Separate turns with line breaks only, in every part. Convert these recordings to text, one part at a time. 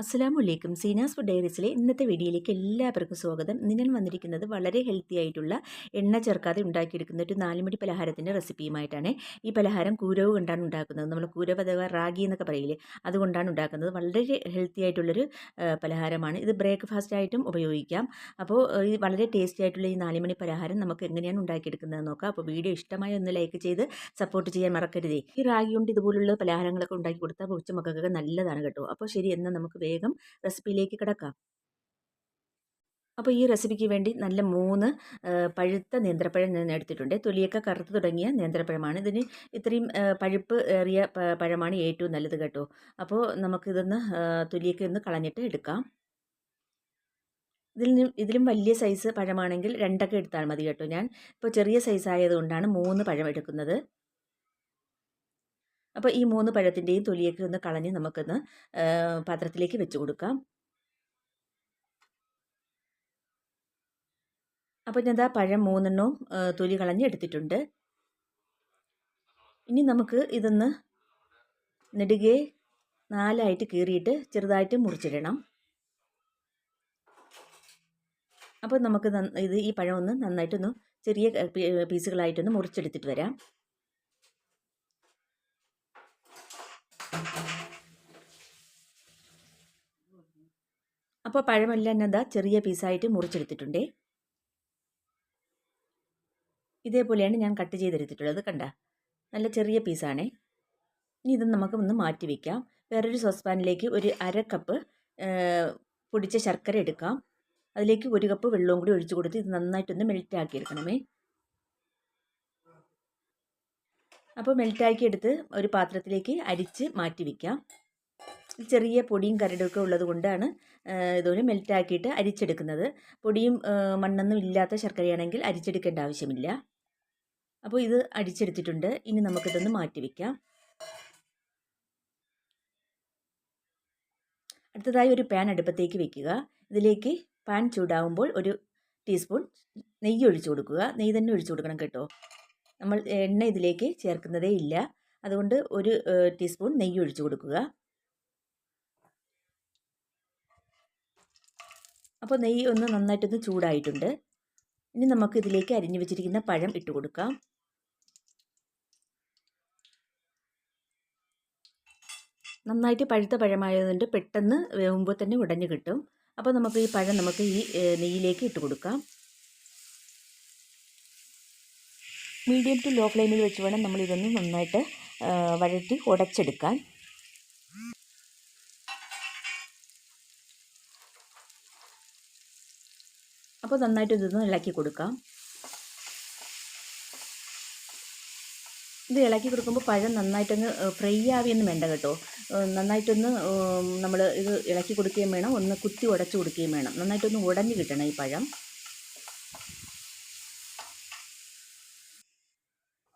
അസ്സലാമു അലൈക്കും. സീനാസ് ഫുഡ് ഡയറീസിലെ ഇന്നത്തെ വീഡിയോയിലേക്ക് എല്ലാവർക്കും സ്വാഗതം. ഇന്ന് വന്നിരിക്കുന്നത് വളരെ ഹെൽത്തി ആയിട്ടുള്ള എണ്ണ ചേർക്കാതെ ഉണ്ടാക്കിയെടുക്കുന്ന ഒരു നാലുമണി പലഹാരത്തിന്റെ റെസിപ്പിയുമായിട്ടാണ്. ഈ പലഹാരം കൂരവ് കൊണ്ടാണ് ഉണ്ടാക്കുന്നത്. നമ്മൾ കൂരവ് അഥവാ റാഗി എന്നൊക്കെ പറയില്ലേ അതുകൊണ്ടാണ് ഉണ്ടാക്കുന്നത്. വളരെ ഹെൽത്തി ആയിട്ടുള്ളൊരു പലഹാരമാണ്. ഇത് ബ്രേക്ക്ഫാസ്റ്റ് ആയിട്ടും ഉപയോഗിക്കാം. അപ്പോൾ ഈ വളരെ ടേസ്റ്റി ആയിട്ടുള്ള ഈ നാലുമണി പലഹാരം നമുക്ക് എങ്ങനെയാണ് ഉണ്ടാക്കിയെടുക്കുന്നത് നോക്കാം. അപ്പോൾ വീഡിയോ ഇഷ്ടമായി ഒന്ന് ലൈക്ക് ചെയ്ത് സപ്പോർട്ട് ചെയ്യാൻ മറക്കരുതേ. ഈ റാഗി കൊണ്ട് ഇതുപോലുള്ള പലഹാരങ്ങളൊക്കെ ഉണ്ടാക്കി കൊടുത്താൽ കൊച്ചു മക്കൾക്കൊക്കെ നല്ലതാണ് കേട്ടോ. അപ്പോൾ ശരി എന്നാൽ നമുക്ക് വേഗം റെസിപ്പിയിലേക്ക് കിടക്കാം. അപ്പോൾ ഈ റെസിപ്പിക്ക് വേണ്ടി നല്ല മൂന്ന് പഴുത്ത നേന്ത്രപ്പഴം ഞാൻ എടുത്തിട്ടുണ്ട്. തൊലിയൊക്കെ കറുത്ത് തുടങ്ങിയ നേന്ത്രപ്പഴമാണ്. ഇതിന് ഇത്രയും പഴുപ്പ് ഏറിയ പഴമാണ് ഏറ്റവും നല്ലത് കേട്ടോ. അപ്പോൾ നമുക്കിതൊന്ന് തൊലിയൊക്കെ ഒന്ന് കളഞ്ഞിട്ട് എടുക്കാം. ഇതിൽ ഇതിലും വലിയ സൈസ് പഴമാണെങ്കിൽ രണ്ടൊക്കെ എടുത്താൽ മതി കേട്ടോ ഞാൻ. ഇപ്പോൾ ചെറിയ സൈസ് ആയതുകൊണ്ടാണ് മൂന്ന് പഴം എടുക്കുന്നത്. അപ്പോൾ ഈ മൂന്ന് പഴത്തിന്റെയും തൊലിയൊക്കെ ഒന്ന് കളഞ്ഞ് നമുക്കൊന്ന് പാത്രത്തിലേക്ക് വെച്ച് കൊടുക്കാം. അപ്പോൾ ഞാൻ പഴം മൂന്നെണ്ണവും തൊലി കളഞ്ഞ് എടുത്തിട്ടുണ്ട്. ഇനി നമുക്ക് ഇതൊന്ന് നെടുകെ നാലായിട്ട് കീറിയിട്ട് ചെറുതായിട്ട് മുറിച്ചിടണം. അപ്പോൾ നമുക്ക് ഇത് ഈ പഴം ഒന്ന് നന്നായിട്ടൊന്ന് ചെറിയ പീസുകളായിട്ടൊന്ന് മുറിച്ചെടുത്തിട്ട് വരാം. അപ്പോൾ പഴമെല്ലാം ദാ ചെറിയ പീസായിട്ട് മുറിച്ചെടുത്തിട്ടുണ്ട്. ഇതേപോലെയാണ് ഞാൻ കട്ട് ചെയ്തെടുത്തിട്ടുള്ളത്. കണ്ട? നല്ല ചെറിയ പീസാണേ. ഇനി ഇത് നമുക്ക് ഒന്ന് മാറ്റി വയ്ക്കാം വേറൊരു സോസ്പാനിലേക്ക് ഒരു അര കപ്പ് പൊടിച്ച ശർക്കര എടുക്കാം. അതിലേക്ക് ഒരു കപ്പ് വെള്ളവും കൂടി ഒഴിച്ചു കൊടുത്ത് ഇത് നന്നായിട്ടൊന്ന് മെൽറ്റ് ആക്കി എടുക്കണമേ അപ്പോൾ മെൽറ്റാക്കി എടുത്ത് ഒരു പാത്രത്തിലേക്ക് അരിച്ച് മാറ്റി വയ്ക്കാം ചെറിയ പൊടിയും കരടുമൊക്കെ ഉള്ളത് കൊണ്ടാണ് ഇതുപോലെ മെൽറ്റാക്കിയിട്ട് അരിച്ചെടുക്കുന്നത്. പൊടിയും മണ്ണൊന്നും ഇല്ലാത്ത ശർക്കരയാണെങ്കിൽ അരിച്ചെടുക്കേണ്ട ആവശ്യമില്ല. അപ്പോൾ ഇത് അടിച്ചെടുത്തിട്ടുണ്ട് ഇനി നമുക്കിതൊന്ന് മാറ്റി വയ്ക്കാം അടുത്തതായി ഒരു പാൻ അടുപ്പത്തേക്ക് വെക്കുക. ഇതിലേക്ക് പാൻ ചൂടാവുമ്പോൾ ഒരു ടീസ്പൂൺ നെയ്യ് ഒഴിച്ചു കൊടുക്കുക. നെയ്യ് തന്നെ ഒഴിച്ചു കൊടുക്കണം കേട്ടോ. നമ്മൾ എണ്ണ ഇതിലേക്ക് ചേർക്കുന്നതേ ഇല്ല. അതുകൊണ്ട് ഒരു ടീസ്പൂൺ നെയ്യ് ഒഴിച്ചു കൊടുക്കുക. അപ്പോൾ നെയ്യ് ഒന്ന് നന്നായിട്ടൊന്ന് ചൂടായിട്ടുണ്ട്. ഇനി നമുക്ക് ഇതിലേക്ക് അരിഞ്ഞു വെച്ചിരിക്കുന്ന പഴം ഇട്ട് കൊടുക്കാം. നന്നായിട്ട് പഴുത്ത പഴമായതുകൊണ്ട് പെട്ടെന്ന് വേവുമ്പോൾ തന്നെ ഉടഞ്ഞു കിട്ടും. അപ്പോൾ നമുക്ക് ഈ പഴം നമുക്ക് ഈ നെയ്യിലേക്ക് ഇട്ട് കൊടുക്കാം. മീഡിയം ടു ലോ ഫ്ലെയിമിൽ വെച്ച് വേണം നമ്മളിതൊന്ന് നന്നായിട്ട് വഴറ്റി ഉടച്ചെടുക്കാൻ. അപ്പോൾ നന്നായിട്ട് ഇതൊന്ന് ഇളക്കി കൊടുക്കാം. ഇത് ഇളക്കി കൊടുക്കുമ്പോൾ പഴം നന്നായിട്ടൊന്ന് ഫ്രൈ ആവിയൊന്നും വേണ്ട കേട്ടോ. നന്നായിട്ടൊന്ന് നമ്മൾ ഇത് ഇളക്കി കൊടുക്കുകയും വേണം. ഒന്ന് കുത്തി ഉടച്ചു കൊടുക്കുകയും വേണം. നന്നായിട്ടൊന്ന് ഉടഞ്ഞു കിട്ടണം ഈ പഴം.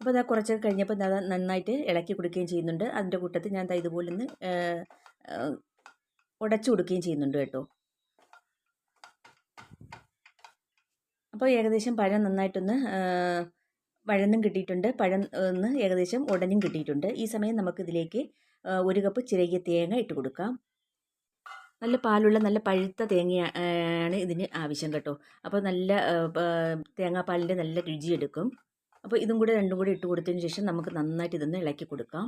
അപ്പോൾ അതാ കുറച്ചൊക്കെ കഴിഞ്ഞപ്പോൾ അത് നന്നായിട്ട് ഇളക്കി കൊടുക്കുകയും ചെയ്യുന്നുണ്ട്. അതിന്റെ കൂട്ടത്തിൽ ഞാൻ ഇതുപോലെ ഒന്ന് ഉടച്ചു കൊടുക്കുകയും ചെയ്യുന്നുണ്ട് കേട്ടോ. അപ്പോൾ ഏകദേശം പഴം നന്നായിട്ടൊന്ന് പഴന്നും കിട്ടിയിട്ടുണ്ട്. പഴം ഒന്ന് ഏകദേശം ഉടഞ്ഞും കിട്ടിയിട്ടുണ്ട്. ഈ സമയം നമുക്കിതിലേക്ക് ഒരു കപ്പ് ചിരകിയ തേങ്ങ ഇട്ട് കൊടുക്കാം. നല്ല പാലുള്ള നല്ല പഴുത്ത തേങ്ങയാണ് ഇതിന് ആവശ്യം കേട്ടോ. അപ്പോൾ നല്ല തേങ്ങാപ്പാലിന്റെ നല്ല രുചിയെടുക്കും. അപ്പോൾ ഇതും കൂടെ രണ്ടും കൂടി ഇട്ട് കൊടുത്തതിന് ശേഷം നമുക്ക് നന്നായിട്ട് ഇതൊന്ന് ഇളക്കി കൊടുക്കാം.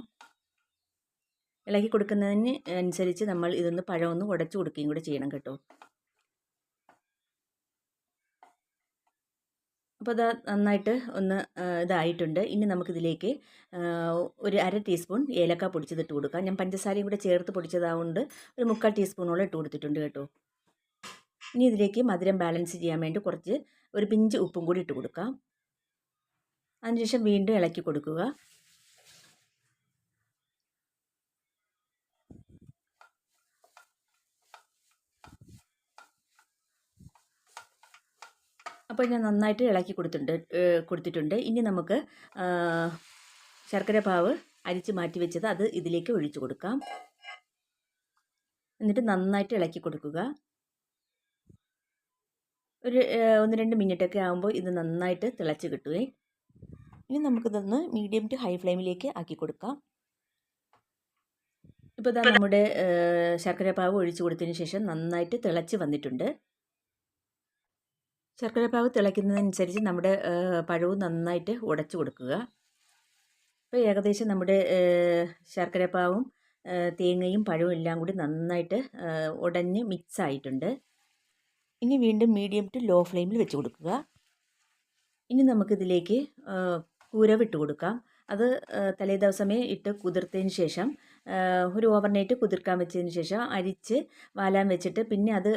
ഇളക്കി കൊടുക്കുന്നതിന് അനുസരിച്ച് നമ്മൾ ഇതൊന്ന് പഴമൊന്ന് ഉടച്ചു കൊടുക്കുകയും കൂടെ ചെയ്യണം കേട്ടോ. അപ്പോൾ അത് നന്നായിട്ട് ഒന്ന് ഇതായിട്ടുണ്ട്. ഇനി നമുക്കിതിലേക്ക് ഒരു അര ടീസ്പൂൺ ഏലക്ക പൊടിച്ചത് ഇട്ട് കൊടുക്കാം. ഞാൻ പഞ്ചസാരയും കൂടെ ചേർത്ത് പൊടിച്ചതാവുകൊണ്ട് ഒരു മുക്കാൽ ടീസ്പൂണോളം ഇട്ട് കൊടുത്തിട്ടുണ്ട് കേട്ടോ. ഇനി ഇതിലേക്ക് മധുരം ബാലൻസ് ചെയ്യാൻ വേണ്ടി കുറച്ച് ഒരു പിഞ്ച് ഉപ്പും കൂടി ഇട്ട് കൊടുക്കാം. അതിനുശേഷം വീണ്ടും ഇളക്കി കൊടുക്കുക. അപ്പോൾ ഞാൻ നന്നായിട്ട് ഇളക്കി കൊടുത്തിട്ടുണ്ട് കൊടുത്തിട്ടുണ്ട്. ഇനി നമുക്ക് ശർക്കര പാവ് അരിച്ച് മാറ്റി വെച്ചത് അത് ഇതിലേക്ക് ഒഴിച്ചു കൊടുക്കാം. എന്നിട്ട് നന്നായിട്ട് ഇളക്കി കൊടുക്കുക. ഒരു ഒന്ന് രണ്ട് മിനിറ്റൊക്കെ ആകുമ്പോൾ ഇത് നന്നായിട്ട് തിളച്ച് കിട്ടുവേ. ഇനി നമുക്കിതൊന്ന് മീഡിയം ടു ഹൈ ഫ്ലെയിമിലേക്ക് ആക്കി കൊടുക്കാം. ഇപ്പോൾ ഇതാ നമ്മുടെ ശർക്കര പാവ് ഒഴിച്ചു കൊടുത്തതിന് ശേഷം നന്നായിട്ട് തിളച്ച് വന്നിട്ടുണ്ട്. ശർക്കര പാവ് തിളയ്ക്കുന്നതനുസരിച്ച് നമ്മുടെ പഴവും നന്നായിട്ട് ഉടച്ചു കൊടുക്കുക. അപ്പോൾ ഏകദേശം നമ്മുടെ ശർക്കര പാവും തേങ്ങയും പഴവും എല്ലാം കൂടി നന്നായിട്ട് ഉടഞ്ഞ് മിക്സ് ആയിട്ടുണ്ട്. ഇനി വീണ്ടും മീഡിയം ടു ലോ ഫ്ലെയിമിൽ വെച്ച് കൊടുക്കുക. ഇനി നമുക്കിതിലേക്ക് കൂരവിട്ട് കൊടുക്കാം. അത് തലേ ദിവസമേ ഇട്ട് കുതിർത്തതിന് ശേഷം ഒരു ഓവർനൈറ്റ് കുതിർക്കാൻ വെച്ചതിന് ശേഷം അരിച്ച് വാലാൻ വെച്ചിട്ട് പിന്നെ അത്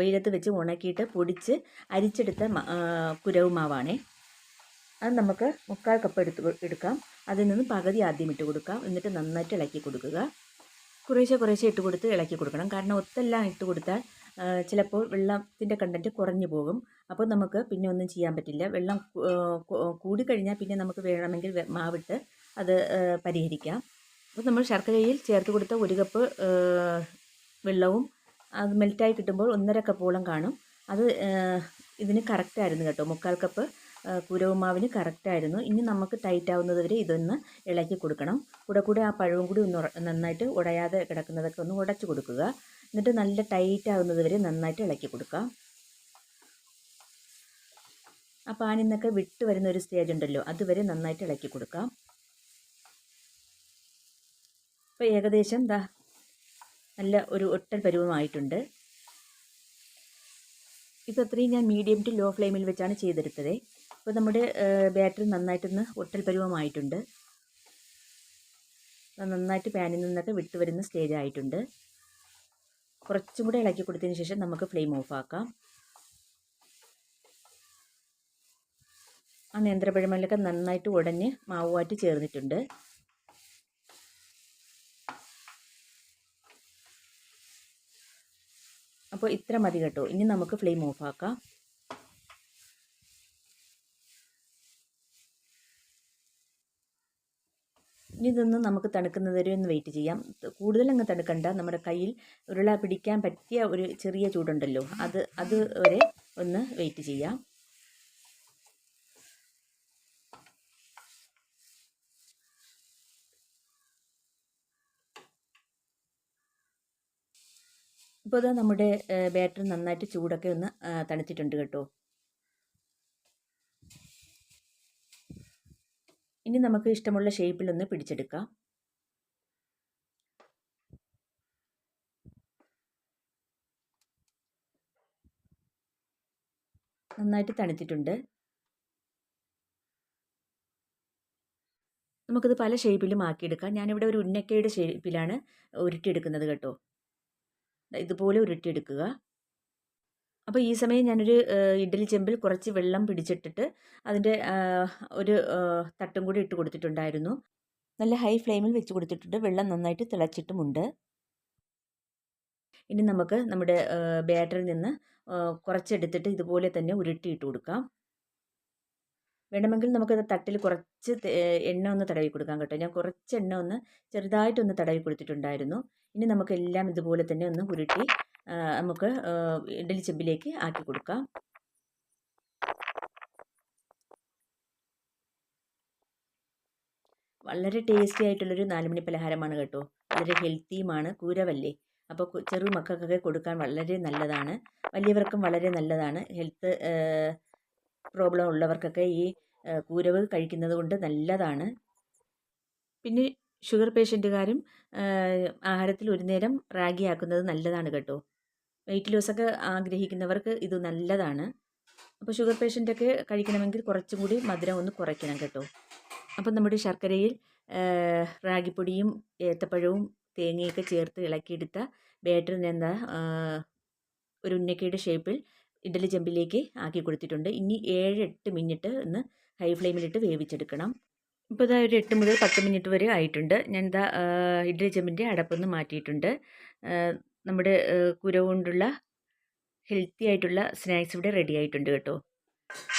വെയിലത്ത് വെച്ച് ഉണക്കിയിട്ട് പൊടിച്ച് അരിച്ചെടുത്ത കുരവ് മാവാണേ. അത് നമുക്ക് മുക്കാൽ കപ്പ് എടുത്ത് എടുക്കാം. അതിൽ നിന്ന് പകുതി ആദ്യം ഇട്ട് കൊടുക്കാം. എന്നിട്ട് നന്നായിട്ട് ഇളക്കി കൊടുക്കുക. കുറേശ്ശെ കുറേശ്ശെ ഇട്ട് കൊടുത്ത് ഇളക്കി കൊടുക്കണം. കാരണം ഒത്തെല്ലാം ഇട്ട് കൊടുത്താൽ ചിലപ്പോൾ വെള്ളത്തിന്റെ കണ്ടന്റ് കുറഞ്ഞു പോകും. അപ്പോൾ നമുക്ക് പിന്നെ ഒന്നും ചെയ്യാൻ പറ്റില്ല. വെള്ളം കൂടിക്കഴിഞ്ഞാൽ പിന്നെ നമുക്ക് വേണമെങ്കിൽ മാവിട്ട് അത് പരിഹരിക്കാം. അപ്പോൾ നമ്മൾ ശർക്കരയിൽ ചേർത്ത് കൊടുത്ത ഒരു കപ്പ് വെള്ളവും അത് മെൽറ്റായി കിട്ടുമ്പോൾ ഒന്നര കപ്പോളം കാണും. അത് ഇതിന് കറക്റ്റായിരുന്നു കേട്ടോ. മുക്കാൽ കപ്പ് കുരവുമാവിന് കറക്റ്റായിരുന്നു ഇനി നമുക്ക് ടൈറ്റ് ആവുന്നത് വരെ ഇതൊന്ന് ഇളക്കി കൊടുക്കണം. കൂടെ കൂടെ ആ പഴവും കൂടി ഒന്ന് നന്നായിട്ട് ഉടയാതെ കിടക്കുന്നതൊക്കെ ഒന്ന് ഉടച്ചു കൊടുക്കുക. എന്നിട്ട് നല്ല ടൈറ്റ് ആവുന്നത് വരെ നന്നായിട്ട് ഇളക്കി കൊടുക്കുക. ആ പാനിൽ നിന്നൊക്കെ വിട്ട് വരുന്ന ഒരു സ്റ്റേജ് ഉണ്ടല്ലോ അതുവരെ നന്നായിട്ട് ഇളക്കി കൊടുക്കാം. ഇപ്പോൾ ഏകദേശം ദാ നല്ല ഒരു ഒട്ടൽ പരുവമായിട്ടുണ്ട്. ഇതത്രയും ഞാൻ മീഡിയം ടു ലോ ഫ്ലെയിമിൽ വെച്ചാണ് ചെയ്തെടുത്തത്. അപ്പോൾ നമ്മുടെ ബാറ്ററി നന്നായിട്ടൊന്ന് ഒട്ടൽ പരുവമായിട്ടുണ്ട്. നന്നായിട്ട് പാനിൽ നിന്നൊക്കെ വിട്ട് വരുന്ന സ്റ്റേജ് ആയിട്ടുണ്ട്. കുറച്ചും കൂടെ ഇളക്കി കൊടുത്തതിന് ശേഷം നമുക്ക് ഫ്ലെയിം ഓഫ് ആക്കാം. ആ നേന്ത്രപ്പഴമല്ലൊക്കെ നന്നായിട്ട് ഉടഞ്ഞ് മാവുമായിട്ട് ചേർന്നിട്ടുണ്ട്. അപ്പോൾ ഇത്ര മതി കേട്ടോ. ഇനി നമുക്ക് ഫ്ലെയിം ഓഫ് ആക്കാം. ഇനി ഇതൊന്ന് നമുക്ക് തണുക്കുന്നത് വരെ ഒന്ന് വെയിറ്റ് ചെയ്യാം. കൂടുതൽ അങ്ങ് തണുക്കണ്ട. നമ്മുടെ കയ്യിൽ ഉരുള പിടിക്കാൻ പറ്റിയ ഒരു ചെറിയ ചൂടുണ്ടല്ലോ. അത് അത് വരെ ഒന്ന് വെയിറ്റ് ചെയ്യാം. ഇപ്പോൾ ഇതാ നമ്മുടെ ബാറ്റർ നന്നായിട്ട് ചൂടൊക്കെ ഒന്ന് തണുത്തിട്ടുണ്ട് കേട്ടോ. ഇനി നമുക്ക് ഇഷ്ടമുള്ള ഷേപ്പിലൊന്ന് പിടിച്ചെടുക്കാം. നന്നായിട്ട് തണുത്തിട്ടുണ്ട്. നമുക്കിത് പല ഷേപ്പിലും ആക്കിയെടുക്കാം. ഞാനിവിടെ ഒരു ഉന്നക്കയുടെ ഷേപ്പിലാണ് ഉരുട്ടിയെടുക്കുന്നത് കേട്ടോ. ഇതുപോലെ ഉരുട്ടിയെടുക്കുക. അപ്പോൾ ഈ സമയം ഞാനൊരു ഇഡ്ഡലി ചെമ്പിൽ കുറച്ച് വെള്ളം പിടിച്ചിട്ടിട്ട് അതിന്റെ ഒരു തട്ടും കൂടി ഇട്ട് കൊടുത്തിട്ടുണ്ടായിരുന്നു. നല്ല ഹൈ ഫ്ലെയിമിൽ വെച്ച് കൊടുത്തിട്ടുണ്ട്. വെള്ളം നന്നായിട്ട് തിളച്ചിട്ടുമുണ്ട്. ഇനി നമുക്ക് നമ്മുടെ ബാറ്ററിൽ നിന്ന് കുറച്ചെടുത്തിട്ട് ഇതുപോലെ തന്നെ ഉരുട്ടിയിട്ട് കൊടുക്കാം. വേണമെങ്കിൽ നമുക്കത് തട്ടിൽ കുറച്ച് എണ്ണ ഒന്ന് തടവി കൊടുക്കാം കേട്ടോ. ഞാൻ കുറച്ച് എണ്ണ ഒന്ന് ചെറുതായിട്ടൊന്ന് തടവി കൊടുത്തിട്ടുണ്ടായിരുന്നു. ഇനി നമുക്കെല്ലാം ഇതുപോലെ തന്നെ ഒന്ന് ഉരുട്ടി നമുക്ക് ഇഡലി ചെമ്പിലേക്ക് ആക്കി കൊടുക്കാം. വളരെ ടേസ്റ്റി ആയിട്ടുള്ളൊരു നാലുമണി പലഹാരമാണ് കേട്ടോ. വളരെ ഹെൽത്തിയുമാണ്. കൂരവല്ലേ? അപ്പോൾ ചെറു മക്കൾക്കൊക്കെ കൊടുക്കാൻ വളരെ നല്ലതാണ്. വലിയവർക്കും വളരെ നല്ലതാണ് ഹെൽത്ത് പ്രോബ്ലം ഉള്ളവർക്കൊക്കെ ഈ കൂരവ് കഴിക്കുന്നത് കൊണ്ട് നല്ലതാണ്. പിന്നെ ഷുഗർ പേഷ്യന്റുകാരും ആഹാരത്തിൽ ഒരു നേരം റാഗി ആക്കുന്നത് നല്ലതാണ് കേട്ടോ. വെയിറ്റ് ലോസൊക്കെ ആഗ്രഹിക്കുന്നവർക്ക് ഇത് നല്ലതാണ്. അപ്പോൾ ഷുഗർ പേഷ്യന്റൊക്കെ കഴിക്കണമെങ്കിൽ കുറച്ചും കൂടി മധുരം ഒന്ന് കുറയ്ക്കണം കേട്ടോ. അപ്പം നമ്മുടെ ശർക്കരയിൽ റാഗിപ്പൊടിയും ഏത്തപ്പഴവും തേങ്ങയൊക്കെ ചേർത്ത് ഇളക്കിയെടുത്ത ബാറ്ററിന് എന്താ ഒരു ഉന്നക്കയുടെ ഷേപ്പിൽ ഇഡലി ചെമ്പിലേക്ക് ആക്കി കൊടുത്തിട്ടുണ്ട്. ഇനി ഏഴ് എട്ട് മിനിറ്റ് ഒന്ന് ഹൈ ഫ്ലെയിമിലിട്ട് വേവിച്ചെടുക്കണം. ഇപ്പോൾ ഇതാ ഒരു എട്ട് മുതൽ പത്ത് മിനിറ്റ് വരെ ആയിട്ടുണ്ട്. ഞാൻ ഇതാ ഇഡ്ഡലി ചെമ്പിന്റെ അടപ്പൊന്ന് മാറ്റിയിട്ടുണ്ട്. നമ്മുടെ കുര കൊണ്ടുള്ള ഹെൽത്തി ആയിട്ടുള്ള സ്നാക്സ് ഇവിടെ റെഡി ആയിട്ടുണ്ട് കേട്ടോ.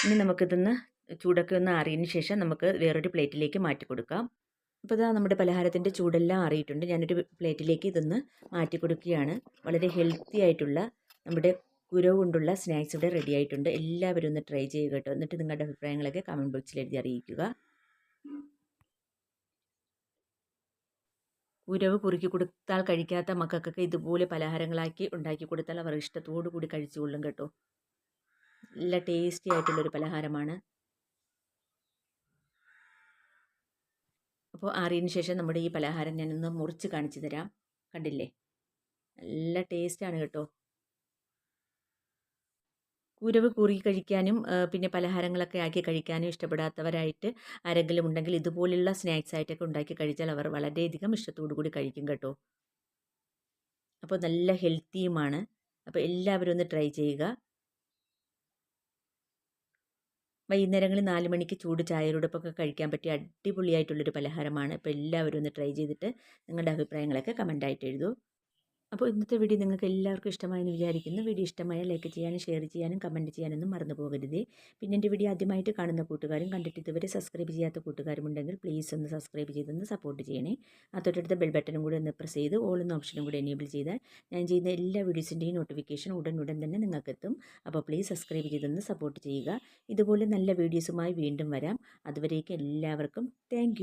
ഇനി നമുക്കിതൊന്ന് ചൂടൊക്കെ ഒന്ന് അറിയതിന് ശേഷം നമുക്ക് വേറൊരു പ്ലേറ്റിലേക്ക് മാറ്റി കൊടുക്കാം. അപ്പോൾ ഇതാ നമ്മുടെ പലഹാരത്തിന്റെ ചൂടെല്ലാം അറിയിട്ടുണ്ട് ഞാനൊരു പ്ലേറ്റിലേക്ക് ഇതൊന്ന് മാറ്റി കൊടുക്കുകയാണ്. വളരെ ഹെൽത്തി ആയിട്ടുള്ള നമ്മുടെ കുരവ് കൊണ്ടുള്ള സ്നാക്സ് ഇവിടെ റെഡി ആയിട്ടുണ്ട്. എല്ലാവരും ഒന്ന് ട്രൈ ചെയ്യുക കേട്ടോ. എന്നിട്ട് നിങ്ങളുടെ അഭിപ്രായങ്ങളൊക്കെ കമന്റ് ബോക്സിൽ എഴുതി അറിയിക്കുക. ഉരവ് കുറുക്കി കൊടുത്താൽ കഴിക്കാത്ത മക്കൾക്കൊക്കെ ഇതുപോലെ പലഹാരങ്ങളാക്കി ഉണ്ടാക്കി കൊടുത്താൽ അവർ ഇഷ്ടത്തോടു കൂടി കഴിച്ചുകൊള്ളും കേട്ടോ. നല്ല ടേസ്റ്റി ആയിട്ടുള്ളൊരു പലഹാരമാണ്. അപ്പോൾ ആറിയതിന് ശേഷം നമ്മുടെ ഈ പലഹാരം ഞാനൊന്ന് മുറിച്ച് കാണിച്ചു തരാം. കണ്ടില്ലേ? നല്ല ടേസ്റ്റാണ് കേട്ടോ. ഉരവ് കൂറി കഴിക്കാനും പിന്നെ പലഹാരങ്ങളൊക്കെ ആക്കി കഴിക്കാനും ഇഷ്ടപ്പെടാത്തവരായിട്ട് ആരെങ്കിലും ഉണ്ടെങ്കിൽ ഇതുപോലുള്ള സ്നാക്സ് ആയിട്ടൊക്കെ ഉണ്ടാക്കി കഴിച്ചാൽ അവർ വളരെയധികം ഇഷ്ടത്തോടു കൂടി കഴിക്കും കേട്ടോ. അപ്പോൾ നല്ല ഹെൽത്തിയുമാണ്. അപ്പോൾ എല്ലാവരും ഒന്ന് ട്രൈ ചെയ്യുക. വൈകുന്നേരങ്ങളിൽ നാല് മണിക്ക് ചൂട് ചായയോടൊപ്പമൊക്കെ കഴിക്കാൻ പറ്റിയ അടിപൊളിയായിട്ടുള്ളൊരു പലഹാരമാണ്. അപ്പോൾ എല്ലാവരും ഒന്ന് ട്രൈ ചെയ്തിട്ട് നിങ്ങളുടെ അഭിപ്രായങ്ങളൊക്കെ കമന്റായിട്ട് എഴുതൂ. അപ്പോൾ ഇന്നത്തെ വീഡിയോ നിങ്ങൾക്ക് എല്ലാവർക്കും ഇഷ്ടമായെന്ന് വിചാരിക്കുന്നു. വീഡിയോ ഇഷ്ടമായ ലൈക്ക് ചെയ്യാനും ഷെയർ ചെയ്യാനും കമന്റ് ചെയ്യാനൊന്നും മറന്നു പോകരുത് പിന്നെ എന്റെ വീഡിയോ ആദ്യമായിട്ട് കാണുന്ന കൂട്ടുകാരും കണ്ടിട്ട് ഇതുവരെ സബ്സ്ക്രൈബ് ചെയ്യാത്ത കൂട്ടുകാരും ഉണ്ടെങ്കിൽ പ്ലീസ് ഒന്ന് സബ്സ്ക്രൈബ് ചെയ്തൊന്ന് സപ്പോർട്ട് ചെയ്യണേ. ആ തൊട്ടടുത്ത ബെൽ ബട്ടനും കൂടി ഒന്ന് പ്രസ് ചെയ്ത് ഓൾ എന്ന ഓപ്ഷനും കൂടി എനേബിൾ ചെയ്താൽ ഞാൻ ചെയ്യുന്ന എല്ലാ വീഡിയോസിന്റെയും നോട്ടിഫിക്കേഷൻ ഉടൻ ഉടൻ തന്നെ നിങ്ങൾക്ക് എത്തും അപ്പോൾ പ്ലീസ് സബ്സ്ക്രൈബ് ചെയ്തൊന്ന് സപ്പോർട്ട് ചെയ്യുക. ഇതുപോലെ നല്ല വീഡിയോസുമായി വീണ്ടും വരാം. അതുവരേക്കും എല്ലാവർക്കും താങ്ക്